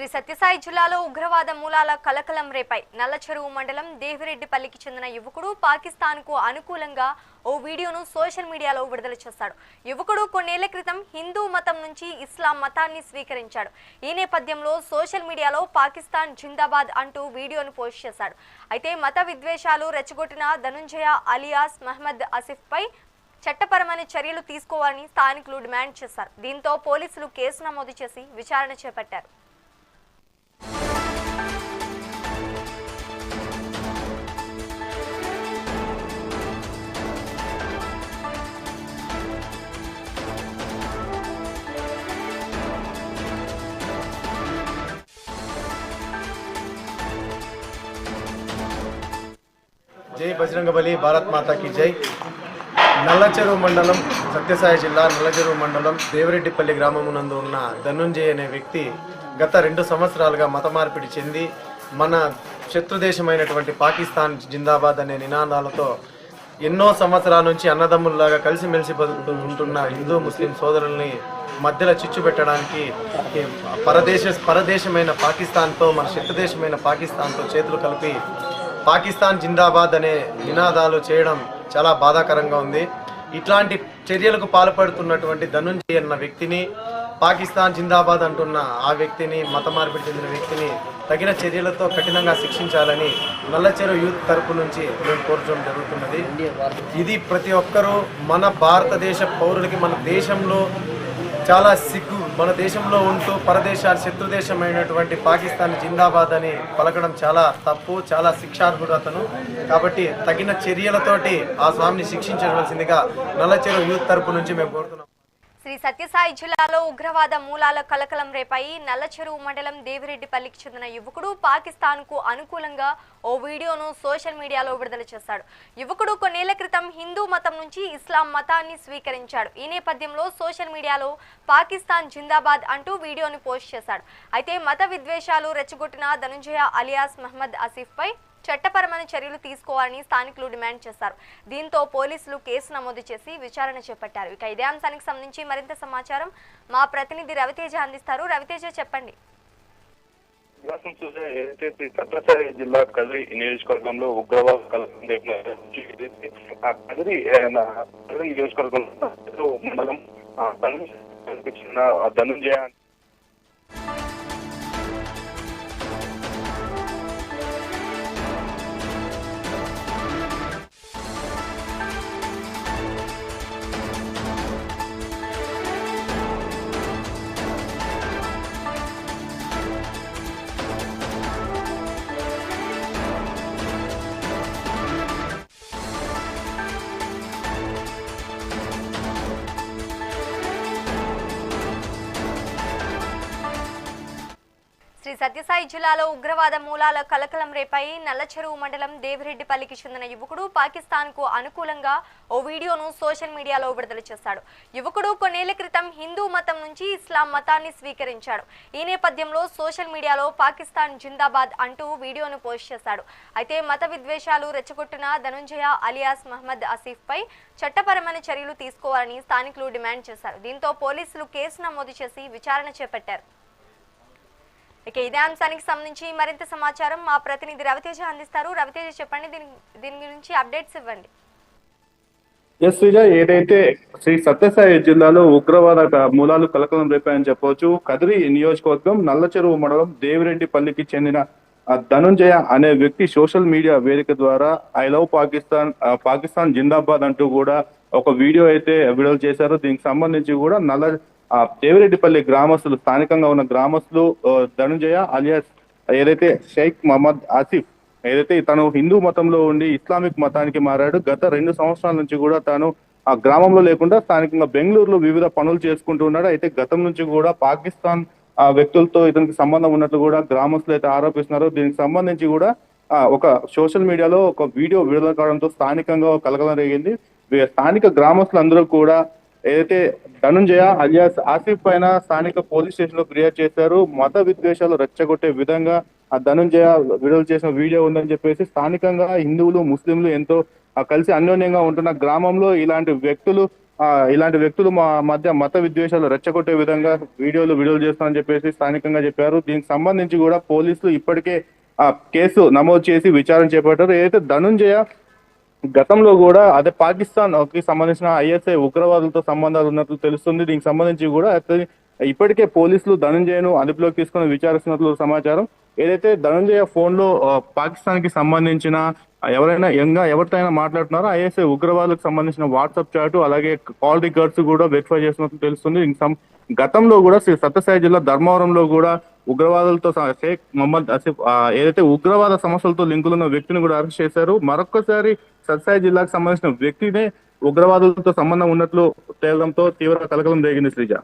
శ్రీ సత్యసాయి జిల్లాలో ఉగ్రవాద మూలాల కలకలం రేపాయి నల్లచెరువు మండలం దేవిరెడ్డిపల్లికి చెందిన యువకుడు పాకిస్తాన్కు అనుకూలంగా ఓ వీడియోను సోషల్ మీడియాలో విడుదల చేశాడు. యువకుడు కొన్నేళ్ళ క్రితం హిందూ మతం నుంచి ఇస్లాం మతాన్ని స్వీకరించాడు. ఈ నేపథ్యంలో సోషల్ మీడియాలో పాకిస్తాన్ జిందాబాద్ అంటూ వీడియోను పోస్ట్ చేశాడు. అయితే మత విద్వేషాలు రెచ్చగొట్టిన ధనుంజయ అలియాస్ మహమ్మద్ ఆసిఫ్ పై చట్టపరమైన చర్యలు తీసుకోవాలని స్థానికులు డిమాండ్ చేశారు. దీంతో పోలీసులు కేసు నమోదు చేసి విచారణ చేపట్టారు. జై బజరంగబలి భారత్ మాతాకి జై. నల్లచెరువు మండలం సత్యసాయి జిల్లా నల్లచెరువు మండలం దేవరెడ్డిపల్లి గ్రామమునందు ఉన్న ధనుంజయ్ అనే వ్యక్తి గత రెండు సంవత్సరాలుగా మత మార్పిడి చెంది మన శత్రుదేశమైనటువంటి పాకిస్తాన్ జిందాబాద్ అనే నినాదాలతో ఎన్నో సంవత్సరాల నుంచి అన్నదమ్ముల్లాగా కలిసిమెలిసి బతుకుతూ ఉంటున్న హిందూ ముస్లిం సోదరుల్ని మధ్యలో చిచ్చు పెట్టడానికి పరదేశ పరదేశమైన పాకిస్తాన్తో మన శత్రుదేశమైన పాకిస్తాన్తో చేతులు కలిపి పాకిస్తాన్ జిందాబాద్ అనే నినాదాలు చేయడం చాలా బాధాకరంగా ఉంది. ఇట్లాంటి చర్యలకు పాల్పడుతున్నటువంటి ధనుంజయ్ అన్న వ్యక్తిని పాకిస్తాన్ జిందాబాద్ అంటున్న ఆ వ్యక్తిని మత మార్పిడి చెందిన వ్యక్తిని తగిన చర్యలతో కఠినంగా శిక్షించాలని నల్లచెరు యూత్ తరపు నుంచి మేము కోరడం జరుగుతున్నది. ఇది ప్రతి ఒక్కరూ మన భారతదేశ పౌరులకి మన దేశంలో చాలా సిగ్గు మన దేశంలో ఉంటూ పరదేశాల శత్రుదేశమైనటువంటి పాకిస్తాన్ జిందాబాద్ అని పలకడం చాలా తప్పు చాలా శిక్షార్హుడు అతను. కాబట్టి తగిన చర్యలతోటి ఆ స్వామిని శిక్షించవలసిందిగా నల్లచెరువు యూత్ తరపు నుంచి మేము కోరుతున్నాం. శ్రీ సత్యసాయి జిల్లాలో ఉగ్రవాద మూలాల కలకలం రేపాయి నల్లచెరువు మండలం దేవిరెడ్డిపల్లికి చెందిన యువకుడు పాకిస్తాన్కు అనుకూలంగా ఓ వీడియోను సోషల్ మీడియాలో విడుదల చేశాడు. యువకుడు కొన్నేళ్ళ క్రితం హిందూ మతం నుంచి ఇస్లాం మతాన్ని స్వీకరించాడు. ఈ నేపథ్యంలో సోషల్ మీడియాలో పాకిస్తాన్ జిందాబాద్ అంటూ వీడియోను పోస్ట్ చేశాడు. అయితే మత విద్వేషాలు రెచ్చగొట్టిన ధనుంజయ అలియాస్ మహమ్మద్ ఆసిఫ్పై చట్టపరమైన చర్యలు తీసుకోవాలని స్థానికులు డిమాండ్ చేశారు. దీంతో పోలీసులు కేసు నమోదు చేసి విచారణ చేపట్టారు. ఇక ఇదే అంశానికి సంబంధించి మరింత సమాచారం మా ప్రతినిధి రవితేజ అందిస్తారు. రవితేజ చెప్పండి. నివాసం చూసే ఏదైతే సత్యసాయి జిల్లా కదిరి నియోజకవర్గంలో ఉగ్రవాద కలకలం కదిరి కదిరి నియోజకవర్గంలో మండలం ధనుంజయ శ్రీ సత్యసాయి జిల్లాలో ఉగ్రవాద మూలాల కలకలం రేపై నల్లచెరువు మండలం దేవిరెడ్డిపల్లికి చెందిన యువకుడు పాకిస్తాన్కు అనుకూలంగా ఓ వీడియోను సోషల్ మీడియాలో విడుదల చేశాడు. యువకుడు కొన్నేళ్ళ క్రితం హిందూ మతం నుంచి ఇస్లాం మతాన్ని స్వీకరించాడు. ఈ నేపథ్యంలో సోషల్ మీడియాలో పాకిస్తాన్ జిందాబాద్ అంటూ వీడియోను పోస్ట్ చేశాడు. అయితే మత విద్వేషాలు రెచ్చగొట్టిన ధనుంజయ అలియాస్ మహమ్మద్ ఆసిఫ్పై చట్టపరమైన చర్యలు తీసుకోవాలని స్థానికులు డిమాండ్ చేశారు. దీంతో పోలీసులు కేసు నమోదు చేసి విచారణ చేపట్టారు. ఇక ఇదే అంశానికి సంబంధించి మరింత సమాచారం మా ప్రతినిధి రవితేజ అందిస్తారు. రవితేజ చెప్పండి దీని దీని గురించి అప్డేట్స్ ఇవ్వండి. ఎస్ శ్రీజ ఏదైతే శ్రీ సత్యసాయి జిల్లాలో ఉగ్రవాద మూలాలు కలకలం రేపాయని చెప్పవచ్చు. కదిరి నియోజకవర్గం నల్లచెరువు మండలం దేవిరెడ్డిపల్లికి చెందిన ధనుంజయ అనే వ్యక్తి సోషల్ మీడియా వేదిక ద్వారా ఐ లవ్ పాకిస్తాన్ పాకిస్తాన్ జిందాబాద్ అంటూ కూడా ఒక వీడియో అయితే విడుదల చేశారు. దీనికి సంబంధించి కూడా నల్ల ఆ, దేవిరెడ్డిపల్లి గ్రామస్తులు స్థానికంగా ఉన్న గ్రామస్తులు ధనుంజయ అలియాస్ ఏదైతే షేక్ మహమ్మద్ ఆసిఫ్ ఏదైతే తను హిందూ మతంలో ఉండి ఇస్లామిక్ మతానికి మారాడు గత రెండు సంవత్సరాల నుంచి కూడా తాను ఆ గ్రామంలో లేకుండా స్థానికంగా బెంగళూరులో వివిధ పనులు చేసుకుంటూ ఉన్నాడు. అయితే గతం నుంచి కూడా పాకిస్తాన్ ఆ వ్యక్తులతో ఇతనికి సంబంధం ఉన్నట్లు కూడా గ్రామస్తులు అయితే ఆరోపిస్తున్నారు. దీనికి సంబంధించి కూడా ఒక సోషల్ మీడియాలో ఒక వీడియో విడుదల కావడంతో స్థానికంగా ఒక కలకలం రేగింది. స్థానిక గ్రామస్తులందరూ కూడా ఏదైతే ధనుంజయ అలియాస్ ఆసిఫ్ పైన స్థానిక పోలీస్ స్టేషన్లో ఫిర్యాదు చేశారు మత విద్వేషాలు రెచ్చగొట్టే విధంగా ఆ ధనుంజయ విడుదల చేసిన వీడియో ఉందని చెప్పేసి స్థానికంగా హిందువులు ముస్లింలు ఎంతో కలిసి అన్యోన్యంగా ఉంటున్న గ్రామంలో ఇలాంటి వ్యక్తులు ఆ, ఇలాంటి వ్యక్తులు మా మధ్య మత విద్వేషాలు రెచ్చగొట్టే విధంగా వీడియోలు విడుదల చేస్తామని చెప్పేసి స్థానికంగా చెప్పారు. దీనికి సంబంధించి కూడా పోలీసులు ఇప్పటికే ఆ కేసు నమోదు చేసి విచారణ చేపట్టారు. ఏదైతే ధనుంజయ గతంలో కూడా అదే పాకిస్తాన్కి సంబంధించిన ఐఎస్ఐ ఉగ్రవాదులతో సంబంధాలు ఉన్నట్లు తెలుస్తుంది. దీనికి సంబంధించి కూడా ఇప్పటికే పోలీసులు ధనంజయను అదుపులోకి తీసుకుని విచారిస్తున్నట్లు సమాచారం. ఏదైతే ధనంజయ ఫోన్లో పాకిస్తాన్కి సంబంధించిన ఎవరైనా యంగా ఎవరితోనైనా మాట్లాడుతున్నారో ఐఎస్ఐ ఉగ్రవాదులకు సంబంధించిన వాట్సాప్ చాట్ అలాగే కాల్ రికార్డ్స్ కూడా వెరిఫై చేసినట్లు తెలుస్తుంది. గతంలో కూడా శ్రీ సత్యసాయి జిల్లా ధర్మవరంలో కూడా ఉగ్రవాదులతో షేక్ మొహమ్మద్ అసిఫ్ ఏదైతే ఉగ్రవాద సమస్యలతో లింకులున్న వ్యక్తిని కూడా అరెస్ట్ చేశారు మరొకసారి సత్సాయి జిల్లాకు సంబంధించిన వ్యక్తినే ఉగ్రవాదులతో సంబంధం ఉన్నట్లు తేలడంతో తీవ్ర కలకలం రేగింది శ్రీజ.